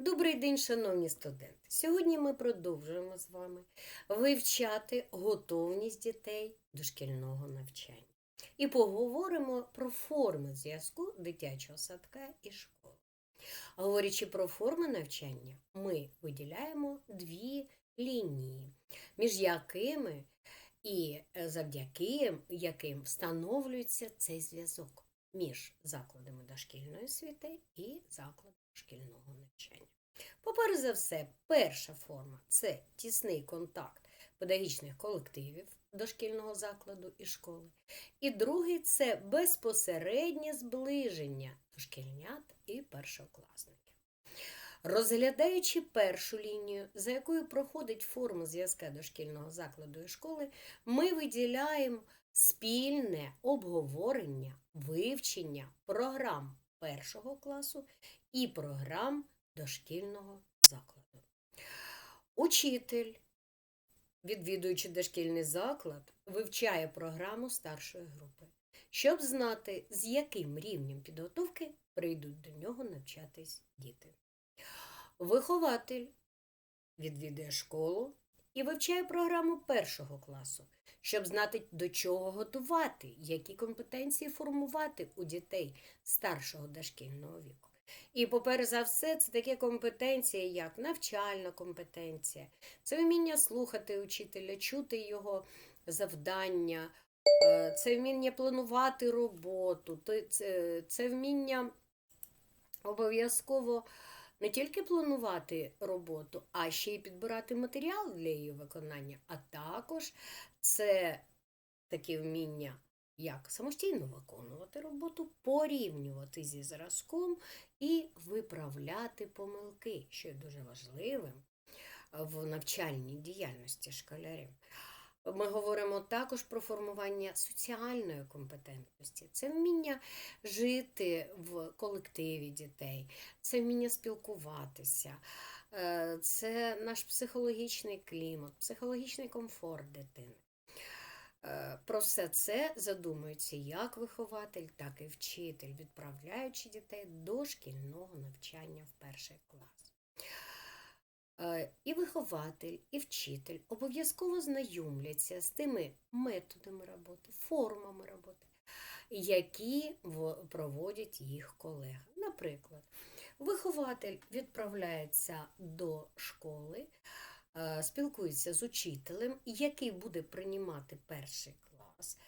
Добрий день, шановні студенти! Сьогодні ми продовжуємо з вами вивчати готовність дітей до шкільного навчання. І поговоримо про форми зв'язку дитячого садка і школи. Говорячи про форми навчання, ми виділяємо дві лінії, між якими і е, завдяки яким встановлюється цей зв'язок між закладами дошкільної освіти і закладами шкільного навчання. Поперед за все, перша форма це тісний контакт педагогічних колективів дошкільного закладу і школи. І другий це безпосереднє зближення дошкільнят і першокласників. Розглядаючи першу лінію, за якою проходить форма зв'язка дошкільного закладу і школи, ми виділяємо спільне обговорення, вивчення програм першого класу і програм дошкільного закладу. Учитель, відвідуючи дошкільний заклад, вивчає програму старшої групи, щоб знати, з яким рівнем підготовки прийдуть до нього навчатись діти. Вихователь відвідує школу і вивчає програму першого класу, щоб знати, до чого готувати, які компетенції формувати у дітей старшого дошкільного віку. І, поперед за все, це такі компетенції, як навчальна компетенція, це вміння слухати учителя, чути його завдання, е, це вміння планувати роботу, це, це вміння обов'язково не тільки планувати роботу, а ще й підбирати матеріал для її виконання, а також це таке вміння, як самостійно виконувати роботу, порівнювати зі зразком і виправляти помилки, що є дуже важливим в навчальній діяльності школярів. Ми говоримо також про формування соціальної компетентності. Це вміння жити в колективі дітей, це вміння спілкуватися, е, це наш психологічний клімат, психологічний комфорт дитини. Е, Про все це задумується як вихователь, так і вчитель, відправляючи дітей до шкільного навчання в перший клас. Е, І вихователь, і вчитель обов'язково знайомляться з тими методами роботи, формами роботи, які проводять їх колеги. Наприклад, вихователь відправляється до школи, спілкується з учителем, який буде приймати перший клас,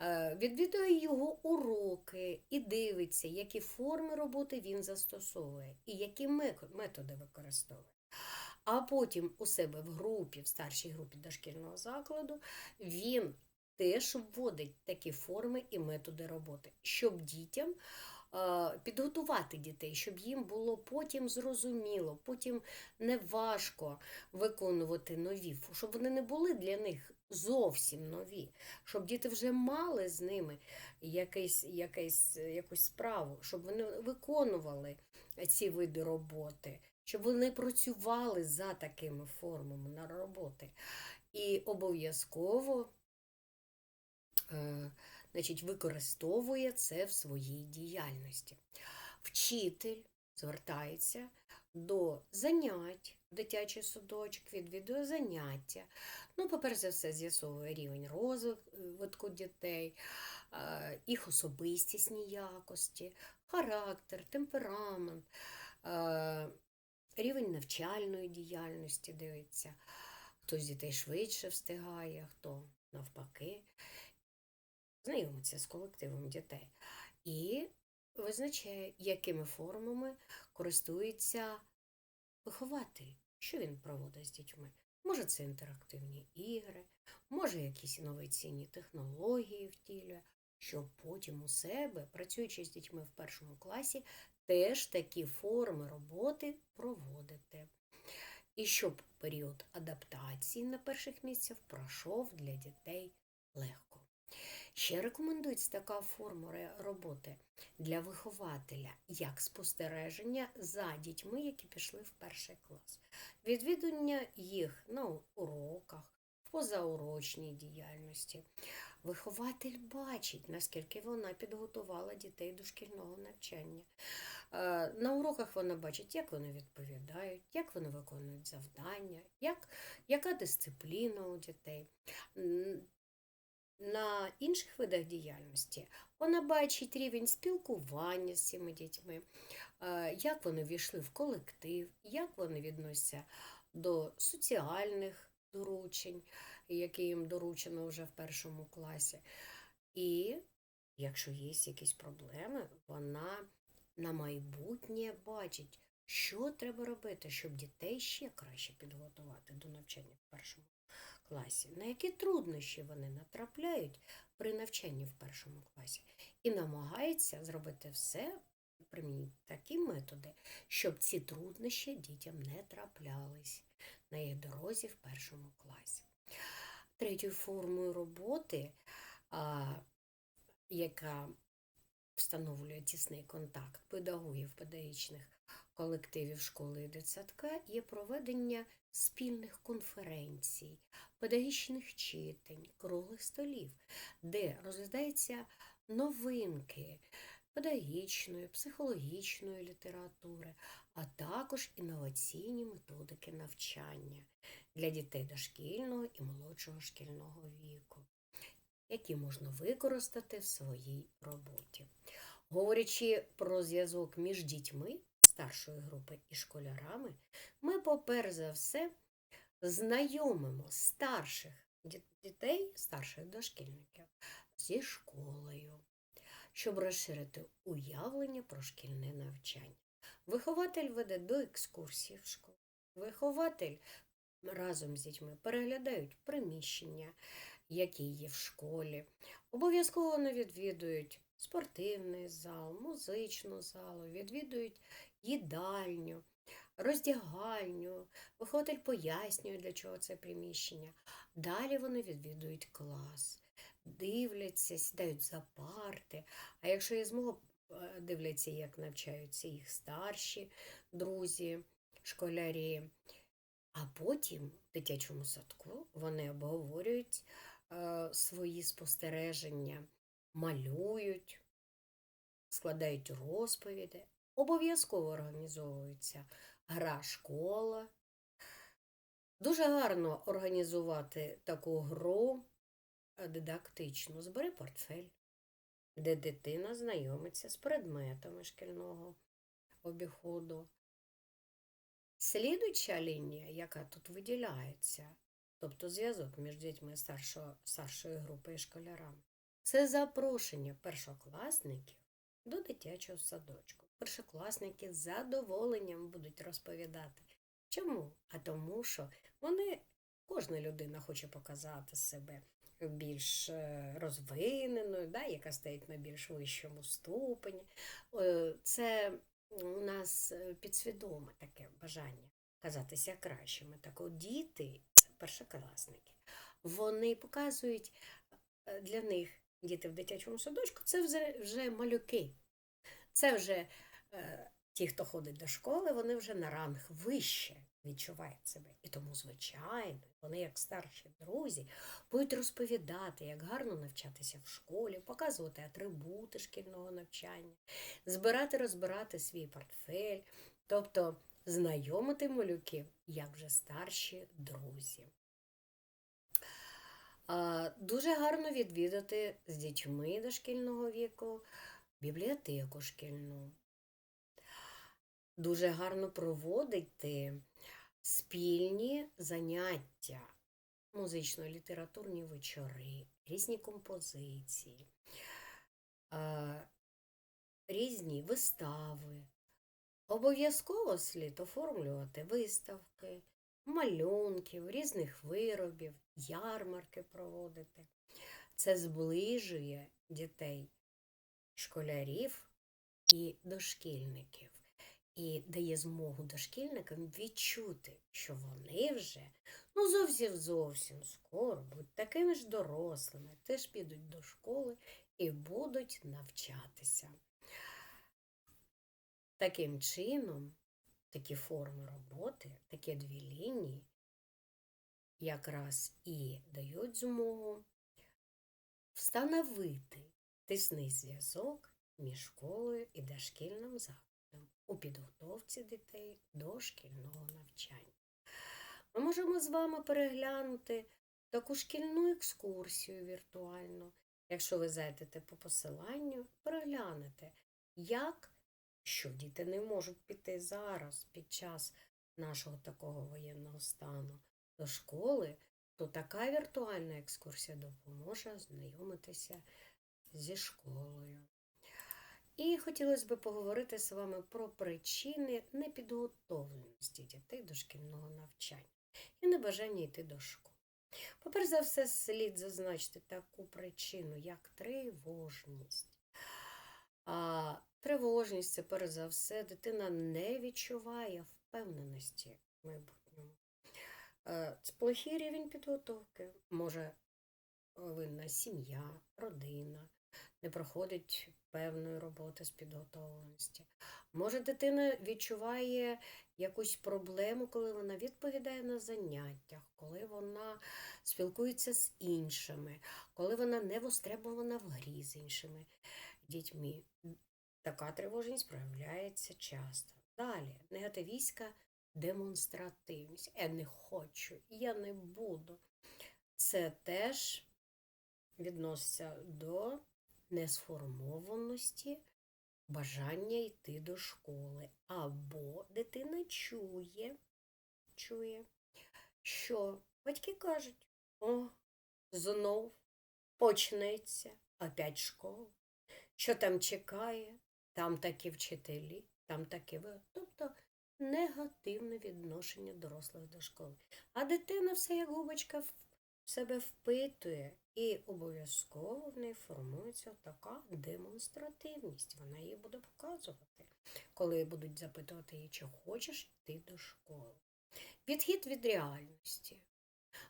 е, відвідує його уроки і дивиться, які форми роботи він застосовує і які методи використовує. А потім у себе в групі, в старшій групі дошкільного закладу, він теж вводить такі форми і методи роботи, щоб дітям е, підготувати дітей, щоб їм було потім зрозуміло, потім не важко виконувати нові, щоб вони не були для них зовсім нові, щоб діти вже мали з ними якийсь, якийсь, якусь справу, щоб вони виконували ці види роботи щоб вони працювали за такими формами на роботи. І обов'язково е, значить, використовує це в своїй діяльності. Вчитель звертається до занять, дитячий садочок, відвідує заняття. Ну, по-перше за все, з'ясовує рівень розвитку дітей, їх особистісні якості, характер, темперамент. рівень навчальної діяльності дивиться, хто з дітей швидше встигає, хто навпаки, знайомиться з колективом дітей. І визначає, якими формами користується вихователь, що він проводить з дітьми. Може, це інтерактивні ігри, може, якісь інноваційні технології втілює, щоб потім у себе, працюючи з дітьми в першому класі, теж такі форми роботи проводити. І щоб період адаптації на перших місцях пройшов для дітей легко. Ще рекомендується така форма роботи для вихователя, як спостереження за дітьми, які пішли в перший клас, відвідування їх на уроках, в позаурочній діяльності. Вихователь бачить, наскільки вона підготувала дітей до шкільного навчання. Е, На уроках вона бачить, як вони відповідають, як вони виконують завдання, як, яка дисципліна у дітей. На інших видах діяльності вона бачить рівень спілкування з цими дітьми, е, як вони війшли в колектив, як вони відносяться до соціальних доручень, які їм доручено вже в першому класі. І якщо є якісь проблеми, вона на майбутнє бачить, що треба робити, щоб дітей ще краще підготувати до навчання в першому класі, на які труднощі вони натрапляють при навчанні в першому класі, і намагається зробити все, примінити такі методи, щоб ці труднощі дітям не траплялись на їх дорозі в першому класі. Третьою формою роботи, а, яка встановлює тісний контакт педагогів, педагогічних колективів школи і дитсадка, є проведення спільних конференцій, педагогічних читань, круглих столів, де розглядаються новинки педагогічної, психологічної літератури, а також інноваційні методики навчання для дітей дошкільного і молодшого шкільного віку, які можна використати в своїй роботі. Говорячи про зв'язок між дітьми старшої групи і школярами, ми, поперш за все, знайомимо старших дітей, старших дошкільників зі школою, щоб розширити уявлення про шкільне навчання. Вихователь веде до екскурсії в школу. Вихователь разом з дітьми переглядають приміщення, які є в школі. Обов'язково вони відвідують спортивний зал, музичну залу, відвідують їдальню, роздягальню. Вихователь пояснює, для чого це приміщення. Далі вони відвідують клас, дивляться, сідають за парти. А якщо є змога, е, дивляться, як навчаються їх старші друзі, школярі. А потім в дитячому садку вони обговорюють е, свої спостереження, малюють, складають розповіді. Обов'язково організовується гра школа. Дуже гарно організувати таку гру е, дидактичну. Збери портфель, де дитина знайомиться з предметами шкільного обіходу. Слідуюча лінія, яка тут виділяється, тобто зв'язок між дітьми старшого, старшої групи і школярами, це запрошення першокласників до дитячого садочку. Першокласники з задоволенням будуть розповідати. Чому? А тому, що вони, кожна людина хоче показати себе більш е, розвиненою, да, яка стоїть на більш вищому ступені. Е, Це у нас е, підсвідоме таке бажання казатися кращими. Так от діти, першокласники, вони показують для них діти в дитячому садочку, це вже, малюки. Це вже ті, хто ходить до школи, вони вже на ранг вище відчувають себе. І тому, звичайно, вони, як старші друзі, будуть розповідати, як гарно навчатися в школі, показувати атрибути шкільного навчання, збирати, розбирати свій портфель, тобто знайомити малюків, як вже старші друзі. Дуже гарно відвідати з дітьми дошкільного віку бібліотеку шкільну. Дуже гарно проводити спільні заняття, музично-літературні вечори, різні композиції, різні вистави. Обов'язково слід оформлювати виставки, малюнків, різних виробів, ярмарки проводити. Це зближує дітей, школярів і дошкільників. І дає змогу дошкільникам відчути, що вони вже ну зовсім зовсім скоро будуть такими ж дорослими, теж підуть до школи і будуть навчатися. Таким чином, такі форми роботи, такі дві лінії якраз і дають змогу встановити тисний зв'язок між школою і дошкільним закладом у підготовці дітей до шкільного навчання. Ми можемо з вами переглянути таку шкільну екскурсію віртуально. Якщо ви зайдете по посиланню, переглянете, як що діти не можуть піти зараз під час нашого такого воєнного стану до школи, то така віртуальна екскурсія допоможе ознайомитися зі школою. І хотілося б поговорити з вами про причини непідготовленості дітей до шкільного навчання і небажання йти до школи. Попри за все, слід зазначити таку причину, як тривожність. А тривожність це, перш за все, дитина не відчуває впевненості в майбутньому. Це плохий рівень підготовки. Може винна сім'я, родина, не проходить певної роботи з підготовленості. Може, дитина відчуває якусь проблему, коли вона відповідає на заняттях, коли вона спілкується з іншими, коли вона не востребована в грі з іншими дітьми. Така тривожність проявляється часто. Далі негативістська демонстративність. Я не хочу, я не буду. Це теж відноситься до несформованості бажання йти до школи. Або дитина чує, чує, що батьки кажуть, о, знов почнеться опять школа. Що там чекає, там такі вчителі, там такі ви. Тобто негативне відношення дорослих до школи. А дитина все як губочка в себе впитує, і обов'язково в неї формується така демонстративність. Вона її буде показувати, коли будуть запитувати її, чи хочеш йти до школи. Відхід від реальності.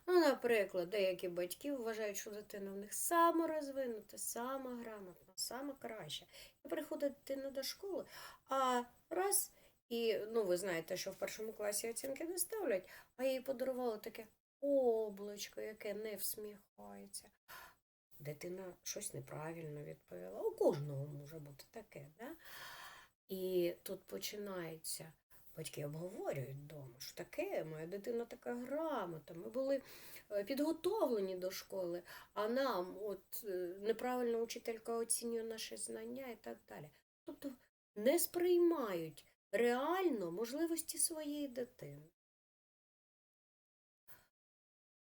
Ну, наприклад, деякі батьки вважають, що дитина в них саморозвинута, сама грамотна, сама краща. І приходить дитина до школи, а раз, і ну, ви знаєте, що в першому класі оцінки не ставлять, а їй подарували таке облачко, яке не всміхається. Дитина щось неправильно відповіла. У кожного може бути таке. Да? І тут починається. Батьки обговорюють вдома, що таке, моя дитина така грамота. Ми були е, підготовлені до школи, а нам от е, неправильно учителька оцінює наші знання і так далі. Тобто не сприймають реально можливості своєї дитини.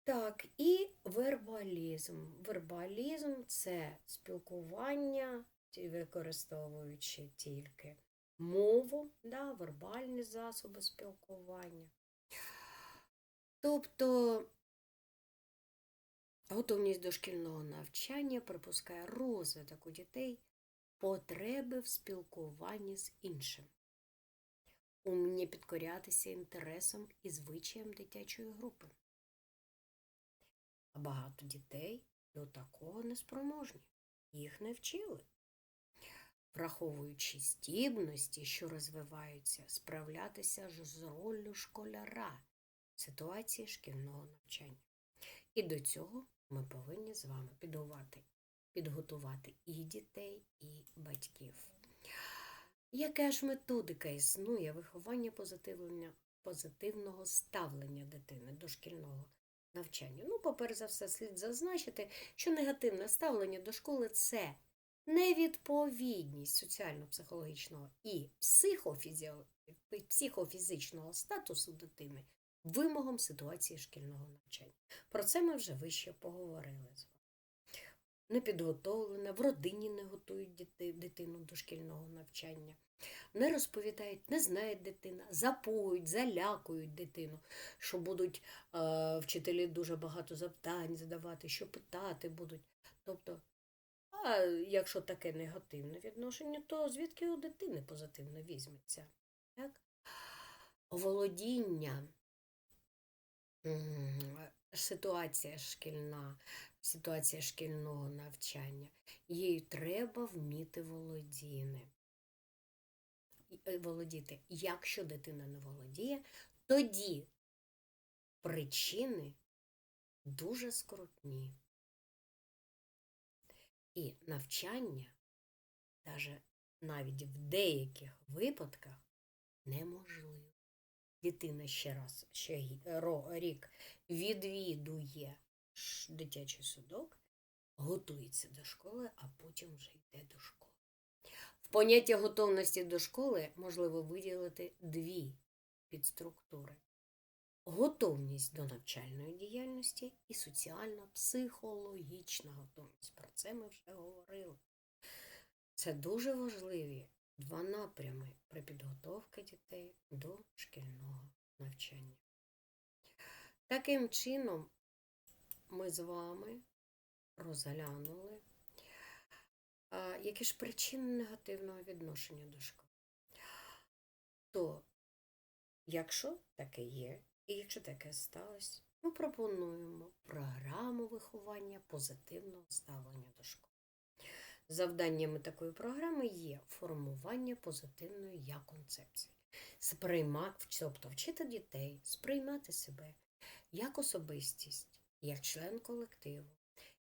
Так, і вербалізм. Вербалізм це спілкування, використовуючи тільки мову, да, вербальні засоби спілкування. Тобто готовність до шкільного навчання припускає розвиток у дітей потреби в спілкуванні з іншим, уміння підкорятися інтересам і звичаям дитячої групи. А багато дітей до такого неспроможні, їх не вчили враховуючи здібності, що розвиваються, справлятися ж з роллю школяра в ситуації шкільного навчання. І до цього ми повинні з вами підготувати, підготувати і дітей, і батьків. Яка ж методика існує виховання позитивного ставлення дитини до шкільного навчання? Ну, поперед за все, слід зазначити, що негативне ставлення до школи це невідповідність соціально-психологічного і психофізичного статусу дитини вимогам ситуації шкільного навчання. Про це ми вже вище поговорили з вами. Непідготовлена, в родині не готують дитину до шкільного навчання, не розповідають, не знає дитина, запують, залякують дитину, що будуть е, вчителі дуже багато завдань задавати, що питати будуть. Тобто а якщо таке негативне відношення, то звідки у дитини позитивно візьметься? Так? Володіння, ситуація шкільна, ситуація шкільного навчання. Їй треба вміти володіти. Е, володіти. Якщо дитина не володіє, тоді причини дуже скрутні. І навчання, навіть в деяких випадках, неможливо. Дитина ще раз, ще рік відвідує дитячий садок, готується до школи, а потім вже йде до школи. В поняття готовності до школи можливо виділити дві підструктури: готовність до навчальної діяльності і соціально-психологічна готовність. Про це ми вже говорили. Це дуже важливі два напрями при підготовці дітей до шкільного навчання. Таким чином, ми з вами розглянули, які ж причини негативного відношення до школи. То, якщо таке є, і якщо таке сталося, ми пропонуємо програму виховання позитивного ставлення до школи. Завданнями такої програми є формування позитивної я концепції, сприйма... тобто вчити дітей сприймати себе як особистість, як член колективу,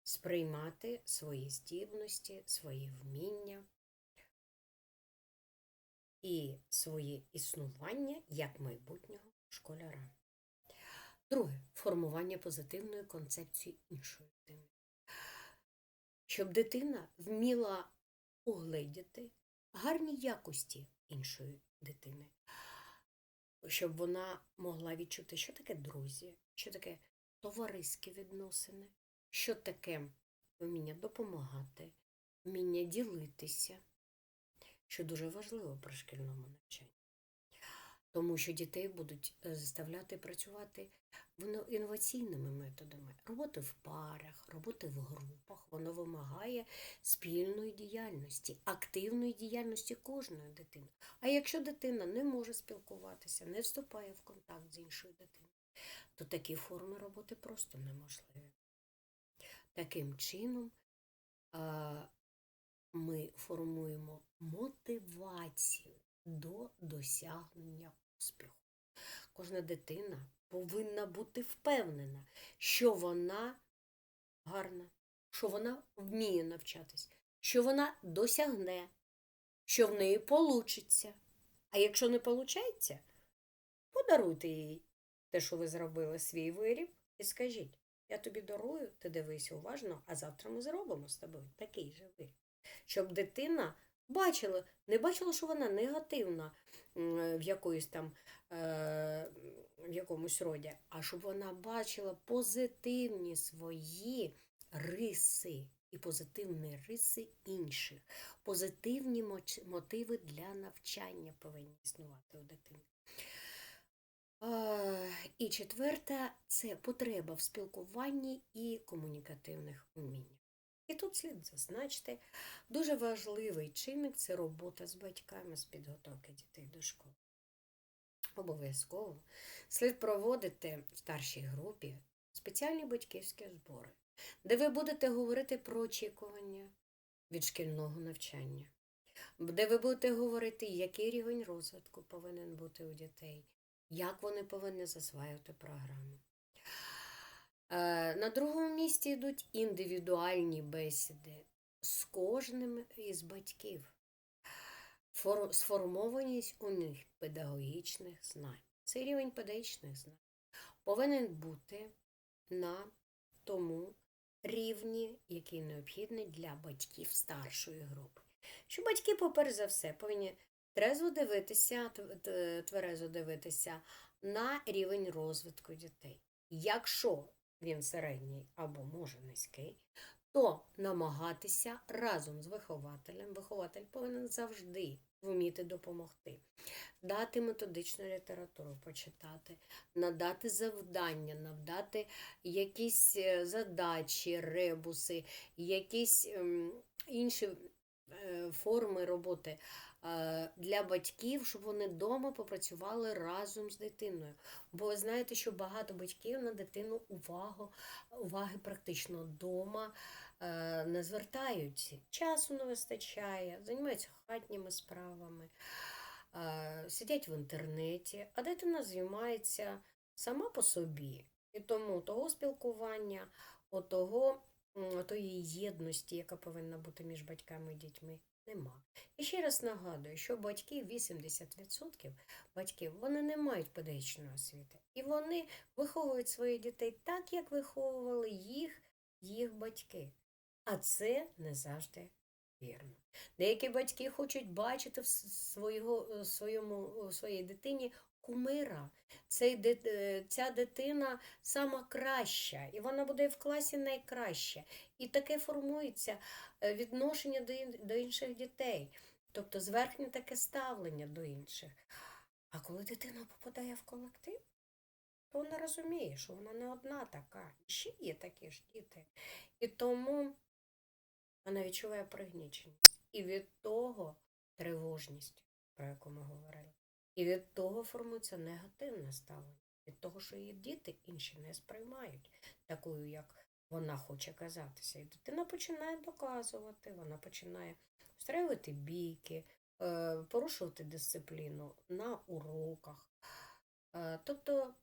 сприймати свої здібності, свої вміння і своє існування як майбутнього школяра. Друге формування позитивної концепції іншої дитини. Щоб дитина вміла угледіти гарні якості іншої дитини, щоб вона могла відчути, що таке друзі, що таке товариські відносини, що таке вміння допомагати, вміння ділитися, що дуже важливо при шкільному навчанні. Тому що дітей будуть е, заставляти працювати інноваційними методами. Роботи в парах, роботи в групах. Воно вимагає спільної діяльності, активної діяльності кожної дитини. А якщо дитина не може спілкуватися, не вступає в контакт з іншою дитиною, то такі форми роботи просто неможливі. Таким чином ми формуємо мотивацію до досягнення успіху. Кожна дитина повинна бути впевнена, що вона гарна, що вона вміє навчатись, що вона досягне, що в неї получиться. А якщо не виходить, подаруйте їй те, що ви зробили, свій виріб, і скажіть: я тобі дарую, ти дивись уважно, а завтра ми зробимо з тобою такий же виріб. Щоб дитина бачила, не бачила, що вона негативна в якоїсь там е, в якомусь роді, а щоб вона бачила позитивні свої риси і позитивні риси інших. Позитивні мотиви для навчання повинні існувати у дитини. І четверта це потреба в спілкуванні і комунікативних уміннях. Тут слід зазначити, дуже важливий чинник це робота з батьками з підготовки дітей до школи. Обов'язково слід проводити в старшій групі спеціальні батьківські збори, де ви будете говорити про очікування від шкільного навчання, де ви будете говорити, який рівень розвитку повинен бути у дітей, як вони повинні засваювати програму. Е, На другому місці йдуть індивідуальні бесіди з кожним із батьків. Сформованість у них педагогічних знань. Цей рівень педагогічних знань повинен бути на тому рівні, який необхідний для батьків старшої групи. Що батьки, поперш за все, повинні трезво дивитися, тверезо дивитися на рівень розвитку дітей. Якщо він середній або може низький, то намагатися разом з вихователем, вихователь повинен завжди вміти допомогти, дати методичну літературу почитати, надати завдання, надати якісь е, задачі, ребуси, якісь ем, інші форми роботи е, для батьків, щоб вони вдома попрацювали разом з дитиною. Бо знаєте, що багато батьків на дитину увагу, уваги практично вдома е, не звертають. Часу не вистачає, займаються хатніми справами, е, сидять в інтернеті, а дитина займається сама по собі. І тому того спілкування, отого, тої єдності, яка повинна бути між батьками і дітьми, нема. І ще раз нагадую, що батьки 80% батьків вони не мають педагогічної освіти. І вони виховують своїх дітей так, як виховували їх, їх батьки. А це не завжди вірно. Деякі батьки хочуть бачити в е, своєму, в своїй дитині кумира. Цей, е, ця дитина сама краща, і вона буде в класі найкраща. І таке формується е, відношення до, ін- до інших дітей, тобто зверхнє таке ставлення до інших. А коли дитина попадає в колектив, то вона розуміє, що вона не одна така, ще є такі ж діти. І тому вона відчуває пригніченість. І від того тривожність, про яку ми говорили. І від того формується негативне ставлення. Від того, що її діти інші не сприймають такою, як вона хоче казатися. І дитина починає доказувати, вона починає встраювати бійки, е, порушувати дисципліну на уроках. Е, Тобто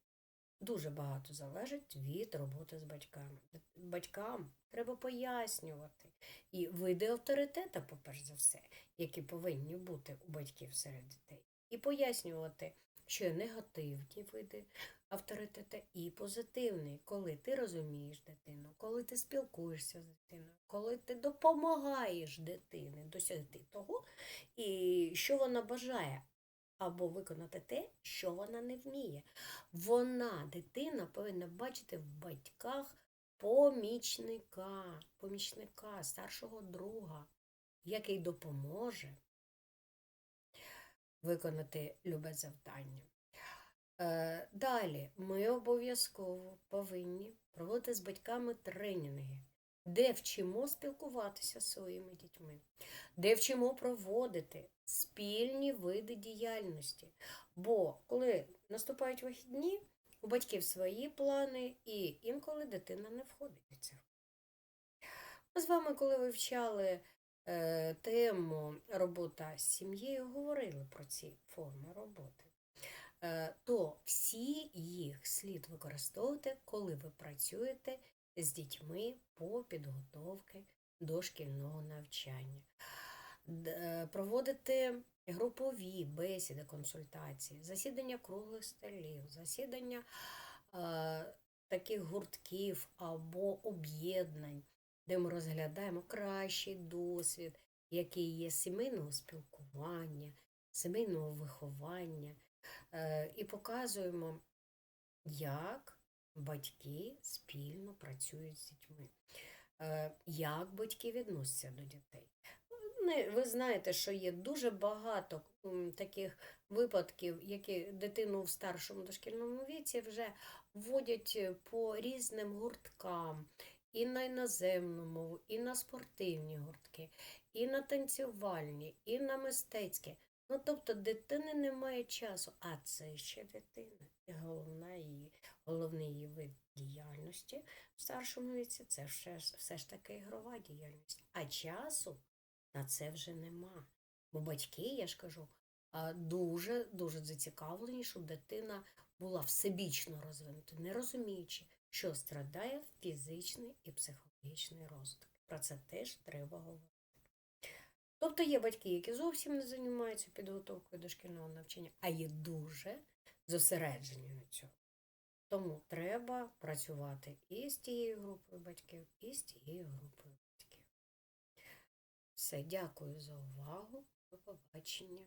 дуже багато залежить від роботи з батьками. Батькам треба пояснювати і види авторитета, по-перш за все, які повинні бути у батьків серед дітей, і пояснювати, що є негативні види авторитета і позитивний, коли ти розумієш дитину, коли ти спілкуєшся з дитиною, коли ти допомагаєш дитині досягти того, і що вона бажає. Або виконати те, що вона не вміє. Вона, дитина, повинна бачити в батьках помічника, помічника, старшого друга, який допоможе виконати любе завдання. Е, Далі ми обов'язково повинні проводити з батьками тренінги, де вчимо спілкуватися зі своїми дітьми, де вчимо проводити спільні види діяльності. Бо коли наступають вихідні, у батьків свої плани, і інколи дитина не входить у цих. Ми з вами, коли вивчали тему робота з сім'єю, говорили про ці форми роботи. Е, то всі їх слід використовувати, коли ви працюєте з дітьми по підготовці до шкільного навчання. Е, Проводити групові бесіди, консультації, засідання круглих столів, засідання е, таких гуртків або об'єднань, де ми розглядаємо кращий досвід, який є сімейного спілкування, сімейного виховання, е, і показуємо, як батьки спільно працюють з дітьми, е, як батьки відносяться до дітей. Ви знаєте, що є дуже багато таких випадків, які дитину в старшому дошкільному віці вже вводять е, по різним гурткам, і на іноземну мову, і на спортивні гуртки, і на танцювальні, і на мистецькі. Ну, тобто дитини немає часу, а це ще дитина. І головна її, головний її вид діяльності в старшому віці це все, все ж таки ігрова діяльність. А часу на це вже нема. Бо батьки, я ж кажу, дуже дуже зацікавлені, щоб дитина була всебічно розвинута, не розуміючи, що страдає фізичний і психологічний розвиток. Про це теж треба говорити. Тобто є батьки, які зовсім не займаються підготовкою до шкільного навчання, а є дуже зосереджені на цьому. Тому треба працювати і з тією групою батьків, і з тією групою батьків. Все, дякую за увагу. До побачення.